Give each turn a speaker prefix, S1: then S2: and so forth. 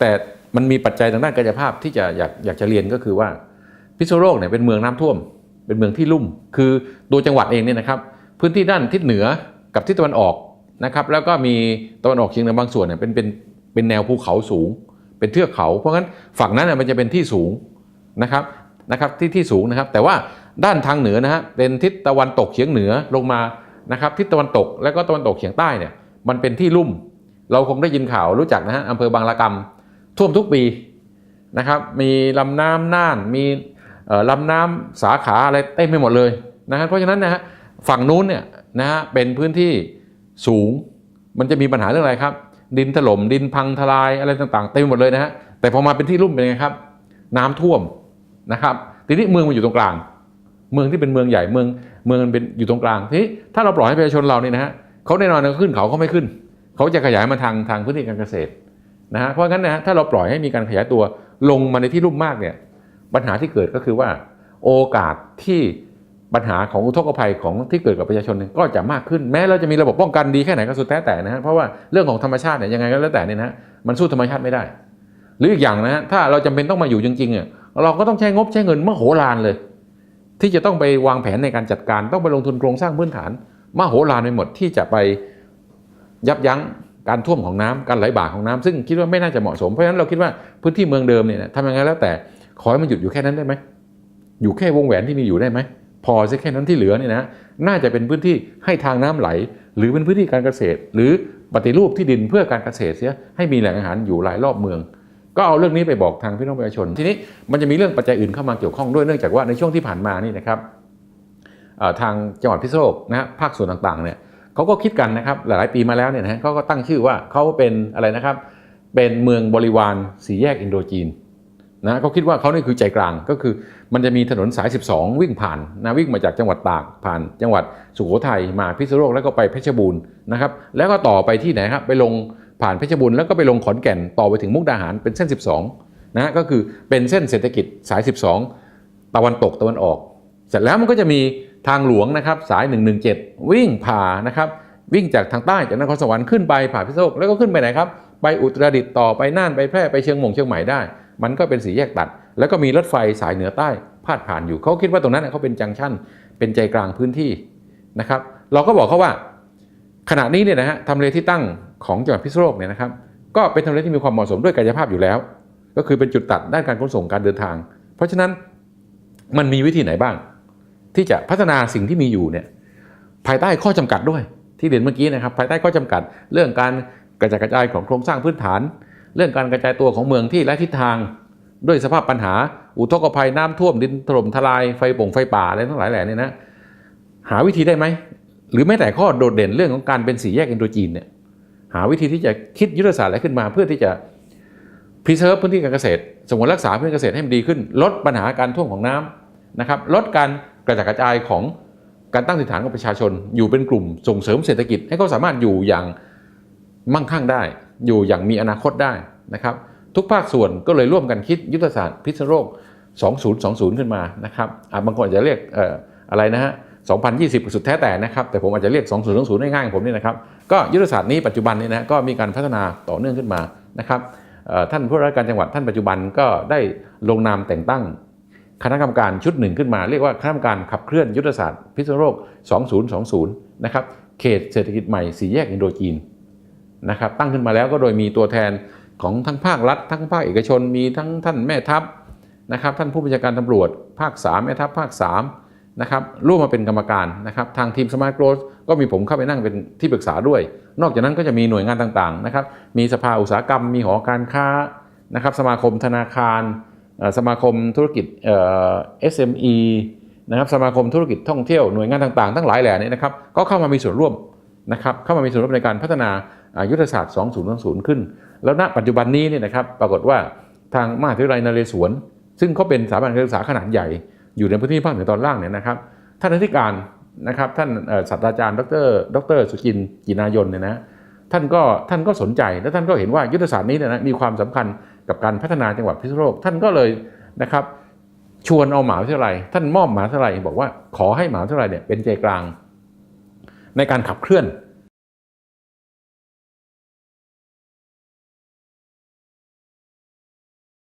S1: แต่มันมีปัจจัยทางด้านกายภาพที่จะอยากอยากจะเรียนก็คือว่าพิษณุโลกเนี่ยเป็นเมืองน้ำท่วม เป็นเมืองที่ลุ่ม คือตัวจังหวัดเองเนี่ยนะครับ พื้นที่ด้านทิศเหนือกับทิศตะวันออกนะครับ แล้วก็มีตะวันออกเฉียงเหนือบางส่วนเนี่ยเป็นเป็นเป็นแนวภูเขาสูง เป็นเทือกเขา เพราะงั้นฝั่งนั้นเนี่ยมันจะเป็นที่สูงนะครับนะครับที่ที่สูงนะครับ แต่ว่าด้านทางเหนือนะฮะเป็นทิศตะวันตกเฉียงเหนือลงมานะครับทิศตะวันตกแล้วก็ตะวันตกเฉียงใต้เนี่ยมันเป็นที่ลุ่ม เราคงได้ยินข่าวรู้จักนะฮะอำเภอบางละกำ ท่วมทุกปีนะครับ มีลำน้ำน่าน มีลำน้ำสาขาอะไรเต็มไปหมดเลยนะฮะเพราะฉะนั้นนะฮะฝั่งนู้นเนี่ยนะฮะเป็นพื้นที่สูง มันจะมีปัญหาเรื่องอะไรครับ ดินถล่มดินพังทลายอะไรต่างๆเต็มไปหมดเลยนะฮะแต่พอมาเป็นที่ลุ่มเป็นไงครับ น้ำท่วมนะครับทีนี้เมืองมันอยู่ตรงกลาง เมืองที่เป็นเมืองใหญ่เมืองเมืองมันเป็นอยู่ตรงกลางทีนี้ถ้าเราปล่อยให้ประชาชนเราเนี่ยนะฮะเขาแน่นอนเขาขึ้นเขาเขาไม่ขึ้น เขาจะขยายมาทางทางพื้นที่การเกษตร นะฮะเพราะงั้นนะฮะถ้าเราปล่อยให้มีการขยายตัวลงมาในที่ลุ่มมากเนี่ยปัญหาที่เกิดก็คือว่า โอกาสที่ปัญหาของอุทกภัยของที่เกิดกับประชาชนเนี่ยก็จะมากขึ้นแม้เราจะมีระบบป้องกันดีแค่ไหนก็สุดแท้แต่นะฮะเพราะว่าเรื่องของธรรมชาติเนี่ยยังไงก็แล้วแต่เนี่ยนะมันสู้ธรรมชาติไม่ได้ หรืออีกอย่างนะฮะถ้าเราจำเป็นต้องมาอยู่จริงๆเนี่ยเราก็ต้องใช้งบใช้เงินมโหฬารเลย ที่จะต้องไปวางแผนในการจัดการต้องไปลงทุนโครงสร้างพื้นฐานมโหฬารไปหมดที่จะไปยับยั้ง การท่วมของน้ำการไหลบ่าของน้ำซึ่งคิดว่าไม่น่าจะเหมาะสมเพราะฉะนั้นเราคิดว่าพื้นที่เมืองเดิมเนี่ยทำยังไงแล้วแต่ขอให้มันหยุดอยู่แค่นั้นได้ไหมอยู่แค่วงแหวนที่มีอยู่ได้ไหมพอซะแค่นั้นที่เหลือเนี่ยนะน่าจะเป็นพื้นที่ให้ทางน้ำไหล หรือเป็นพื้นที่การเกษตร หรือปฏิรูปที่ดินเพื่อการเกษตรเสียให้มีแหล่งอาหารอยู่รายรอบเมือง ก็เอาเรื่องนี้ไปบอกทางพี่น้องประชาชน ทีนี้มันจะมีเรื่องปัจจัยอื่นเข้ามาเกี่ยวข้องด้วยเนื่องจากว่าในช่วงที่ผ่านมานี่นะครับทางจังหวัดพิษณุโลกนะฮะภาคส่วนต่างๆเนี่ย เขาก็คิดกันนะครับหลายปีมาแล้วเนี่ยนะฮะเขาก็ตั้งชื่อว่าเขาเป็นอะไรนะครับ เป็นเมืองบริวารสีแยกอินโดจีนนะเขาคิดว่าเขานี่คือใจกลางก็คือมันจะมีถนนสาย 12 วิ่งผ่านนะวิ่งมาจากจังหวัดตากผ่าน จังหวัดสุโขทัยมาพิษณุโลกแล้วก็ไปเพชรบูรณ์นะครับ แล้วก็ต่อไปที่ไหนครับไปลงผ่านเพชรบูรณ์แล้วก็ไปลงขอนแก่นต่อไปถึงมุกดาหารเป็นเส้น 12นะก็คือเป็นเส้นเศรษฐกิจสาย 12 ตะวันตกตะวันออก เสร็จแล้วมันก็จะมี ทางหลวงนะครับสาย 117 วิ่งผ่านะครับวิ่งจากทางใต้จากนครสวรรค์ขึ้นไปผ่าพิษณุโลกแล้วก็ขึ้นไปไหนครับไปอุตรดิตถ์ต่อไปน่านไปแพร่ไปเชียงหมงเชียงใหม่ได้ มันก็เป็นสีแยกตัด แล้วก็มีรถไฟสายเหนือใต้พาดผ่านอยู่เขาคิดว่าตรงนั้นเขาเป็นจังชั่น เป็นใจกลางพื้นที่นะครับ เราก็บอกเขาว่า ขณะนี้เนี่ยนะฮะทำเลที่ตั้งของจังหวัดพิษณุโลกเนี่ยนะครับ ก็เป็นทำเลที่มีความเหมาะสมด้วยกายภาพอยู่แล้ว ก็คือเป็นจุดตัดด้านการขนส่งการเดินทาง เพราะฉะนั้นมันมีวิธีไหนบ้าง ที่จะพัฒนาสิ่งที่มีอยู่เนี่ยภายใต้ข้อจำกัดด้วย ที่เรียนเมื่อกี้นะครับ ภายใต้ข้อจำกัด เรื่องการกระจายกระจายของโครงสร้างพื้นฐาน เรื่องการกระจายตัวของเมืองที่ไร้ทิศทาง ด้วยสภาพปัญหา อุทกภัยน้ำท่วมดินถล่มทลายไฟป่งไฟป่าอะไรทั้งหลายแหล่นี่นะหาวิธีได้ไหมหรือแม้แต่ข้อโดดเด่นเรื่องของการเป็นสีแยกอินโดจีนเนี่ยหาวิธีที่จะคิดยุทธศาสตร์อะไรขึ้นมา เพื่อที่จะพ r เซิร์พื้นที่การเกษตรสมวนรักษาพื้นที่เกษตรให้มันดีขึ้น ลดปัญหาการท่วมของน้ำนะครับ ลดการ กระจายกระจายของการตั้งถิ่นฐานของประชาชน อยู่เป็นกลุ่มส่งเสริมเศรษฐกิจ ให้เขาสามารถอยู่อย่างมั่งคั่งได้ อยู่อย่างมีอนาคตได้นะครับ ทุกภาคส่วนก็เลยร่วมกันคิดยุทธศาสตร์พิษณุโลก2020 ขึ้นมานะครับบางคนอาจจะเรียกออะไรนะฮะ2020 สุดแท้แต่นะครับ แต่ผมอาจจะเรียก 2020ง่ายๆของผมนี่นะครับ ก็ยุทธศาสตร์นี้ปัจจุบันนี้นะก็มีการพัฒนาต่อเนื่องขึ้นมานะครับท่านผู้ว่าราชการจังหวัดท่านปัจจุบันก็ได้ลงนามแต่งตั้ง คณะกรรมการชุดหนึ่งขึ้นมา เรียกว่าคณะกรรมการขับเคลื่อนยุทธศาสตร์พิษณุโลก 2020 นะครับเขตเศรษฐกิจใหม่สีแยกอินโดจีนนะครับตั้งขึ้นมาแล้วก็โดยมีตัวแทนของทั้งภาครัฐ ทั้งภาคเอกชน มีทั้งท่านแม่ทัพนะครับท่านผู้บัญชาการตำรวจ ภาค 3 แม่ทัพภาค3นะครับร่วมมาเป็นกรรมการนะครับทางทีมสมาร์ทโกลดก็มีผมเข้าไปนั่งเป็นที่ปรึกษาด้วย นอกจากนั้นก็จะมีหน่วยงานต่างๆนะครับมีสภาอุตสาหกรรม มีหอการค้านะครับสมาคมธนาคาร สมาคมธุรกิจเอ่อ SME นะครับสมาคมธุรกิจท่องเที่ยวหน่วยงานต่างๆ ทั้งหลายแหล่นี้นะครับก็เข้ามามีส่วนร่วมนะครับเข้ามามีส่วนร่วมในการพัฒนายุทธศาสตร์ 2020 ขึ้น แล้วณปัจจุบันนี้เนี่ยนะครับปรากฏว่าทางมหาวิทยาลัยนเรศวร ซึ่งเขาเป็นสถาบันการศึกษาขนาดใหญ่ อยู่ในพื้นที่ภาคเหนือตอนล่างเนี่ยนะครับท่านอธิการนะครับท่านศาสตราจารย์ดร ดร สุจินกินายนเนี่ยนะท่านก็ท่านก็สนใจและท่านก็เห็นว่ายุทธศาสตร์นี้เนี่ยนะมีความสำคัญ กับการพัฒนาจังหวัดพิษณุโลก ท่านก็เลยนะครับ ชวนเอาหมหาวิทยาลัย ท่านมอบหมหาวิทยาลัยบอกว่าขอให้หมหาวิทยาลัยเนี่ยเป็นใจกลาง ในการขับเคลื่อน